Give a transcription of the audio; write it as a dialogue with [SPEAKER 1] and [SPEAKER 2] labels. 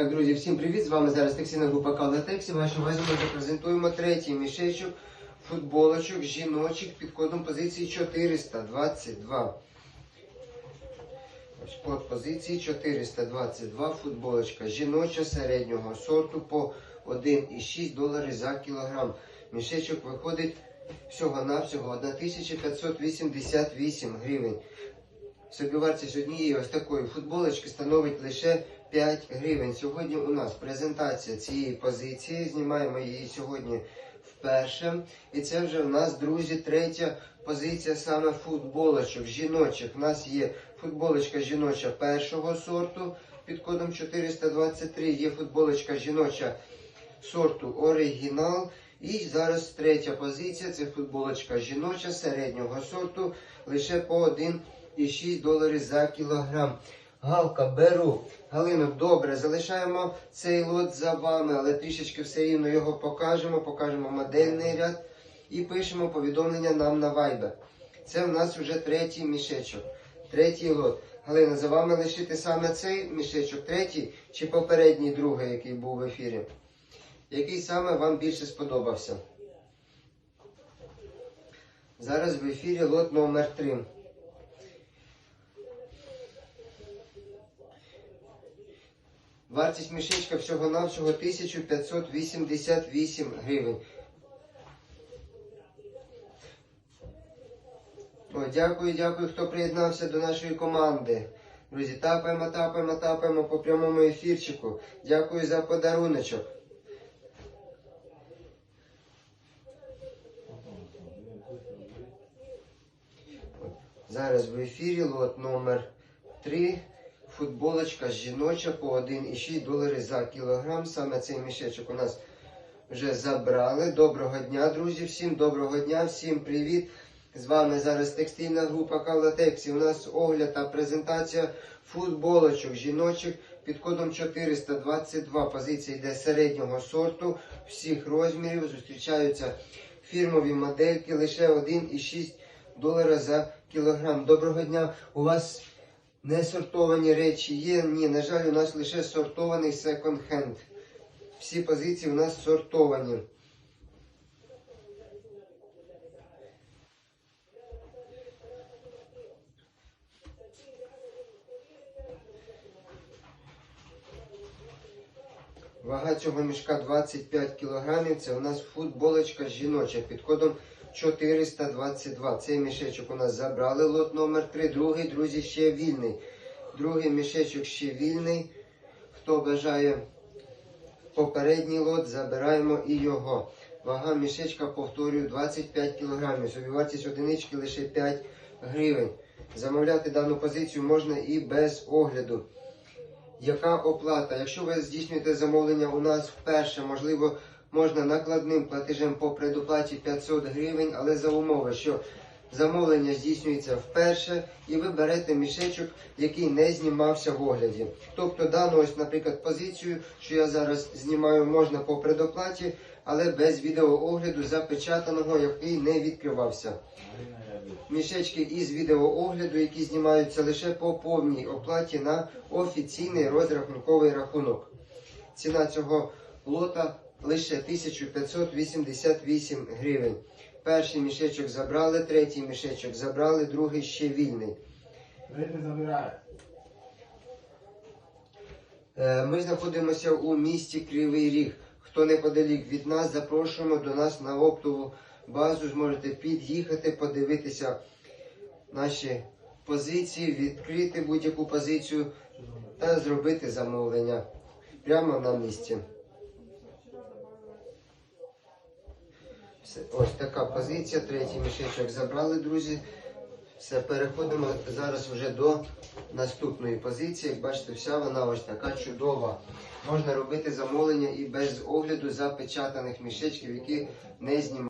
[SPEAKER 1] Так, друзі, всім привіт! З вами зараз текстильна група Калатексі. Вашу увазі ми запрезентуємо третій мішечок футболочок жіночих під кодом позиції 422. Ось код позиції 422 футболочка жіноча середнього сорту по 1,6 долари за кілограм. Мішечок виходить всього-навсього 1588 гривень. Собівартість однієї ось такої футболочки становить лише 5 гривень. Сьогодні у нас презентація цієї позиції. Знімаємо її сьогодні вперше. І це вже у нас, друзі, третя позиція саме футболочок жіночих. У нас є футболочка жіноча першого сорту під кодом 423. Є футболочка жіноча сорту оригінал. І зараз третя позиція це футболочка жіноча середнього сорту лише по 1,6 доларів за кілограм. Галка, беру. Галино, добре, залишаємо цей лот за вами, але трішечки все рівно його покажемо, покажемо модельний ряд і пишемо повідомлення нам на Viber. Це в нас вже третій мішечок, третій лот. Галина, за вами лишити саме цей мішечок, третій чи попередній другий, який був в ефірі? Який саме вам більше сподобався? Зараз в ефірі лот номер 3. Вартість мішечка всього-навсього 1588 гривень. О, дякую, дякую, хто приєднався до нашої команди. Друзі, тапаємо, тапаємо, тапаємо по прямому ефірчику. Дякую за подаруночок. Зараз в ефірі лот номер 3. Футболочка жіноча по 1,6 долари за кілограм. Саме цей мішечок у нас вже забрали. Доброго дня, друзі, всім доброго дня, всім привіт. З вами зараз текстильна група Калатексі. У нас огляд та презентація футболочок жіночих під кодом 422. Позиція йде середнього сорту, всіх розмірів. Зустрічаються фірмові модельки лише 1,6 долара за кілограм. Доброго дня. У вас не сортовані речі є? Ні, на жаль, у нас лише сортований секонд-хенд. Всі позиції у нас сортовані. Вага цього мішка 25 кг. Це у нас футболочка жіноча під кодом 422. Цей мішечок у нас забрали лот номер 3. Другий, друзі, ще вільний. Другий мішечок ще вільний. Хто бажає попередній лот, забираємо і його. Вага мішечка, повторюю, 25 кг. Собівартість одинички лише 5 гривень. Замовляти дану позицію можна і без огляду. Яка оплата? Якщо ви здійснюєте замовлення у нас вперше, можливо, можна накладним платежем по предоплаті 500 гривень, але за умови, що замовлення здійснюється вперше і ви берете мішечок, який не знімався в огляді. Тобто дану ось, наприклад, позицію, що я зараз знімаю, можна по предоплаті, але без відеоогляду запечатаного, який не відкривався. Мішечки із відеоогляду, які знімаються лише по повній оплаті на офіційний розрахунковий рахунок. Ціна цього лота лише 1588 гривень. Перший мішечок забрали, третій мішечок забрали, другий ще вільний. Е, Ми знаходимося у місті Кривий Ріг. Хто неподалік від нас, запрошуємо до нас на оптову базу. Зможете під'їхати, подивитися наші позиції, відкрити будь-яку позицію та зробити замовлення прямо на місці. Ось така позиція. Третій мішечок забрали, друзі. Все, переходимо зараз вже до наступної позиції. Як бачите, вся вона ось така чудова. Можна робити замовлення і без огляду запечатаних мішечків, які не знімають.